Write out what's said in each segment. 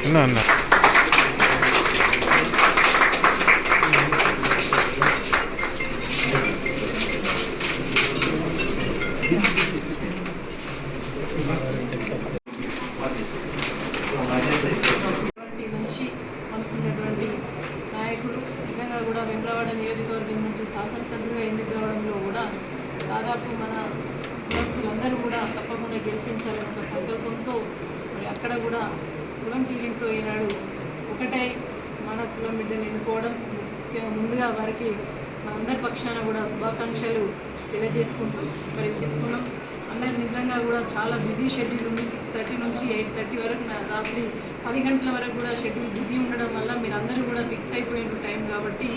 అన్నా అన్నా అటువంటి నాయకుడు నిజంగా కూడా వెంబలవాడ నియోజకవర్గం నుంచి శాసనసభ్యులుగా ఎన్నిక కావడంలో కూడా దాదాపు మన కులస్తులందరూ కూడా తప్పకుండా గెలిపించాలని ఒక సంకల్పంతో మరి అక్కడ కూడా కులం ఫీలింగ్తో ఈనాడు ఒకటే మన కులం బిడ్డను ఎన్నుకోవడం ముందుగా వారికి మనందరి పక్షాన కూడా శుభాకాంక్షలు తెలియజేసుకుంటూ మరి తీసుకున్నాం అన్నది నిజంగా కూడా చాలా బిజీ షెడ్యూల్ ఉంది. సిక్స్ థర్టీ నుంచి ఎయిట్ థర్టీ వరకు నా- రాత్రి పది గంటల వరకు కూడా షెడ్యూల్ బిజీ ఉండడం వల్ల మీరు అందరూ కూడా ఫిక్స్ అయిపోయిన టైం కాబట్టి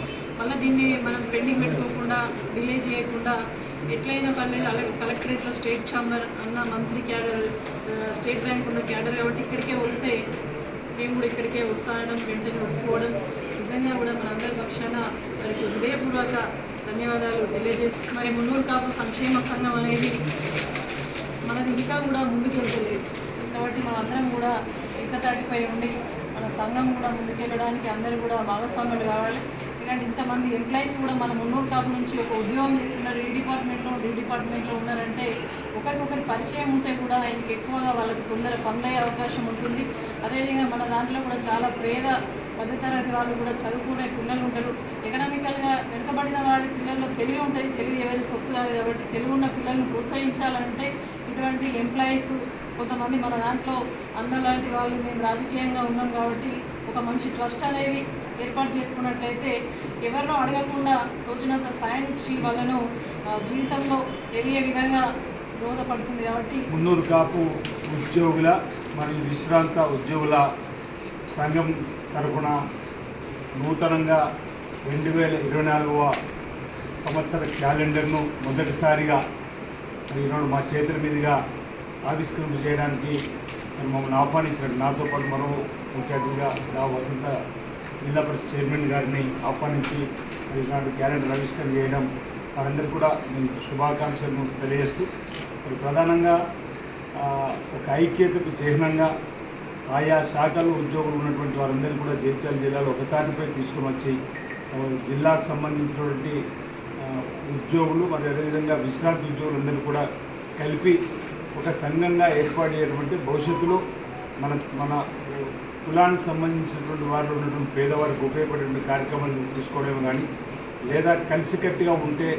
మళ్ళీ దీన్ని మనం పెండింగ్ పెట్టుకోకుండా డిలే చేయకుండా ఎట్లయినా పర్లేదు అలాగే కలెక్టరేట్లో స్టేట్ ఛాంబర్ అన్న మంత్రి క్యాడర్ స్టేట్ ర్యాంక్ ఉన్న క్యాడర్ కాబట్టి ఇక్కడికే వస్తే మేము కూడా ఇక్కడికే వస్తానడం వెంటనే ఒప్పుకోవడం నిజంగా కూడా మనందరి పక్షాన వారికి హృదయపూర్వక ధన్యవాదాలు తెలియజేస్తూ మరి మున్నూరు కాపు సంక్షేమ సంఘం అనేది మనది ఇంకా కూడా ముందుకు కాబట్టి మనందరం కూడా ఏకతాటిపై ఉండి మన సంఘం కూడా ముందుకెళ్ళడానికి అందరూ కూడా భాగస్వాములు కావాలి. ఎందుకంటే ఇంతమంది ఎంప్లాయీస్ కూడా మన మున్నూరు కాపు నుంచి ఒక ఉద్యోగం చేస్తున్నారు. ఈ డిపార్ట్మెంట్లో ఈ డిపార్ట్మెంట్లో ఉన్నారంటే ఒకరికొకరి పరిచయం ఉంటే కూడా ఆయనకి ఎక్కువగా వాళ్ళకి తొందర పనులయ్యే అవకాశం ఉంటుంది. అదేవిధంగా మన దాంట్లో కూడా చాలా పేద మధ్యతరగతి వాళ్ళు కూడా చదువుకునే పిల్లలు ఉంటారు. ఎకనామికల్గా వెనుకబడిన వారి పిల్లల్లో తెలివి ఉంటుంది. తెలివి ఎవరి సొత్తు కాదు కాబట్టి తెలివి ఉన్న పిల్లల్ని ప్రోత్సహించాలంటే ఇటువంటి ఎంప్లాయీస్ కొంతమంది మన దాంట్లో అన్న లాంటి వాళ్ళు మేము రాజకీయంగా ఉన్నాం కాబట్టి ఒక మంచి ట్రస్ట్ అనేది ఏర్పాటు చేసుకున్నట్లయితే ఎవరినో అడగకుండా తోచినంత స్థాయిని ఇచ్చి వాళ్ళను జీవితంలో ఎదిగే విధంగా దోహదపడుతుంది కాబట్టి మున్నూరు కాపు ఉద్యోగుల మరియు విశ్రాంత ఉద్యోగుల సంఘం తరపున నూతనంగా రెండు వేల ఇరవై నాలుగవ సంవత్సర క్యాలెండర్ను మొదటిసారిగా ఈనాడు మా చేతుల మీదుగా ఆవిష్కరణ చేయడానికి మమ్మల్ని ఆహ్వానించినట్టు నాతో పాటు మరో ముఖ్య అతిథిగా నా వసంత జిల్లా పరిషత్ చైర్మన్ గారిని ఆహ్వానించి ఈనాడు క్యాలెండర్ ఆవిష్కరణ చేయడం వారందరూ కూడా నేను శుభాకాంక్షలను తెలియజేస్తూ మరి ప్రధానంగా ఒక ఐక్యతకు చిహ్నంగా ఆయా శాఖలు ఉద్యోగులు ఉన్నటువంటి వారందరినీ కూడా జగిత్యాల జిల్లాలో ఒకదానిపై తీసుకుని వచ్చి జిల్లాకు సంబంధించినటువంటి ఉద్యోగులు మరి అదేవిధంగా విశ్రాంతి ఉద్యోగులందరూ కూడా కలిపి ఒక సంఘంగా ఏర్పాటు అయ్యేటువంటి భవిష్యత్తులో మన మన కులానికి సంబంధించినటువంటి వారిలో ఉన్నటువంటి పేదవారికి ఉపయోగపడేటువంటి కార్యక్రమాలు తీసుకోవడం కానీ లేదా కలిసికట్టుగా ఉంటే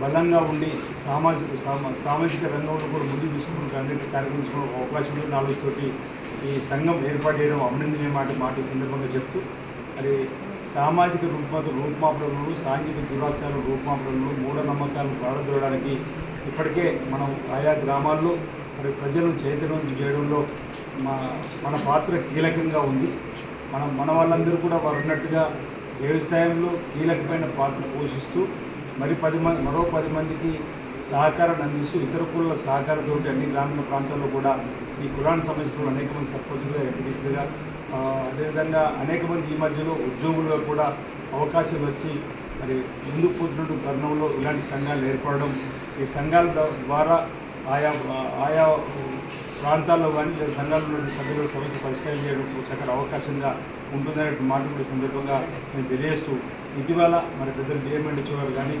బలంగా ఉండి సామాజిక సామా సామాజిక రంగంలో కూడా ముందు తీసుకుని అన్నిటి కార్యక్రమం అవకాశం ఉంది. నాలుగుతోటి ఈ సంఘం ఏర్పాటు చేయడం అభినందనీయ మాట మాట సందర్భంగా చెప్తూ మరి సామాజిక రూపమాత రూపుమాపడంలో సాంఘిక దురాచార రూపుమాపడంలో మూఢనమ్మకాలను ప్రారంభించడానికి ఇప్పటికే మనం ఆయా గ్రామాల్లో మరి ప్రజలను చైతన్యవంతం చేయడంలో మా మన పాత్ర కీలకంగా ఉంది. మనం మన వాళ్ళందరూ కూడా వారు ఉన్నట్టుగా వ్యవసాయంలో కీలకమైన పాత్ర పోషిస్తూ మరి పది మంది మరో పది మందికి సహకారాన్ని అందిస్తూ ఇతర కులాల సహకారంతో అన్ని గ్రామీణ ప్రాంతాల్లో కూడా ఈ కులానికి సంబంధించిన అనేక మంది సర్పంచులుగా ఎంపీటీసీలుగా అదేవిధంగా అనేక మంది ఈ మధ్యలో ఉద్యోగులుగా కూడా అవకాశాలు వచ్చి మరి ముందుకు పోతున్నటువంటి తరుణంలో ఇలాంటి సంఘాలు ఏర్పడడం ఈ సంఘాల ద్వారా ఆయా ఆయా ప్రాంతాల్లో కానీ లేదా సంఘాలలో సభ్యులు సభ్యుల సమస్య పరిష్కారం చేయడం చక్కటి అవకాశంగా ఉంటుందనే మాట కూడా సందర్భంగా నేను తెలియజేస్తూ ఇటీవల మరి పెద్దలు డిఎంఎండ్ గారు కానీ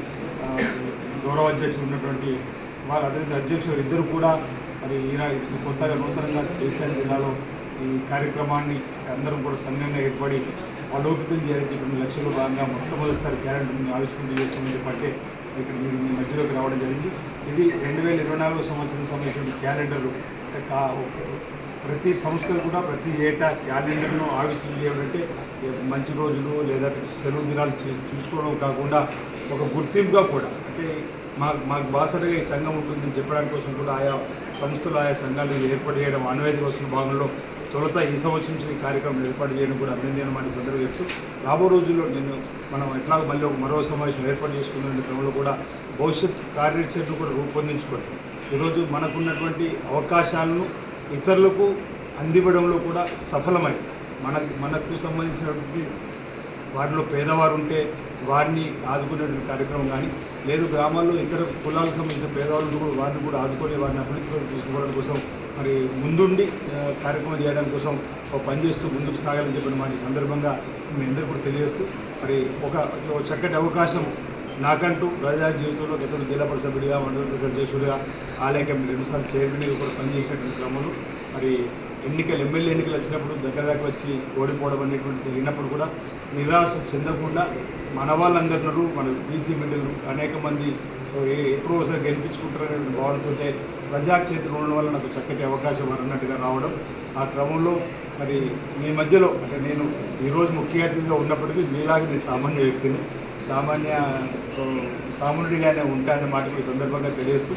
గౌరవ అధ్యక్షులు ఉన్నటువంటి వారు అదేవిధంగా అధ్యక్షులు ఇద్దరు కూడా మరి ఈనా- కొత్తగా నూతనంగా జగిత్యాల జిల్లాలో ఈ కార్యక్రమాన్ని అందరం కూడా సంఘంగా ఏర్పడి అలోపితం చేయాలని చెప్పిన లక్ష్యంలో భాగంగా మొట్టమొదటిసారి క్యాలెండర్ని ఆవిష్కరణ చేస్తామని చెప్పంటే ఇక్కడ మీరు మీ మధ్యలోకి రావడం జరిగింది. ఇది రెండు వేల ఇరవై నాలుగు సంవత్సరం సంబంధించిన క్యాలెండర్. ప్రతి సంస్థలు కూడా ప్రతి ఏటా క్యాలెండర్ను ఆవిష్కరణ చేయాలంటే మంచి రోజులు లేదా సెలవు దినాలు చూసుకోవడం కాకుండా ఒక గుర్తింపుగా కూడా అంటే మా మాకు బాసటగా ఈ సంఘం ఉంటుందని చెప్పడానికి కోసం కూడా ఆయా సంస్థలు ఆయా సంఘాలు ఏర్పాటు చేయడం ఆనవాయితీ వస్తున్న భాగంలో తొలుత ఈ సంవత్సరం నుంచి ఈ కార్యక్రమం ఏర్పాటు చేయడం కూడా అభినందన మాట సందర్భం చెప్తూ రాబో రోజుల్లో నేను మనం ఎట్లా మళ్ళీ ఒక మరో సమావేశం ఏర్పాటు చేసుకున్న క్రమంలో కూడా భవిష్యత్ కార్యాచరణ కూడా రూపొందించుకోండి ఈరోజు మనకున్నటువంటి అవకాశాలను ఇతరులకు అందివ్వడంలో కూడా సఫలమై మన మనకు సంబంధించినటువంటి వారిలో పేదవారు ఉంటే వారిని ఆదుకునేటువంటి కార్యక్రమం కానీ లేదు గ్రామాల్లో ఇతర కులాలకు సంబంధించిన పేదవాళ్ళు కూడా వారిని కూడా ఆదుకునే వారిని అభివృద్ధి తీసుకోవడం కోసం మరి ముందుండి కార్యక్రమం చేయడం కోసం ఒక పనిచేస్తూ ముందుకు సాగాలని చెప్పిన మాట సందర్భంగా మీ అందరూ కూడా తెలియజేస్తూ మరి ఒక చక్కటి అవకాశం నాకంటూ ప్రజా జీవితంలో గతంలో జిల్లా పరిషత్ సభ్యుడిగా మండల పరిషత్ అధ్యక్షుడిగా ఆలయ కమిటీ రెండుసార్లు చైర్మన్గా కూడా పనిచేసినటువంటి క్రమంలో మరి ఎన్నికలు ఎమ్మెల్యే ఎన్నికలు వచ్చినప్పుడు దగ్గర దగ్గర వచ్చి ఓడిపోవడం అనేటువంటి జరిగినప్పుడు కూడా నిరాశ చెందకుండా మన వాళ్ళందరినూ మన బీసీ బిడ్డలు అనేక మంది ఎప్పుడో ఒకసారి గెలిపించుకుంటారనే భావనతో ప్రజాక్షేత్రం ఉండడం వల్ల నాకు చక్కటి అవకాశం అన్నట్టుగా రావడం ఆ క్రమంలో మరి మీ మధ్యలో అంటే నేను ఈరోజు ముఖ్య అతిథిగా ఉన్నప్పటికీ మీలాగా మీ సామాన్య వ్యక్తిని సామాన్య సామాన్యుడిగానే ఉంటానన్న మాట ఈ సందర్భంగా తెలియస్తూ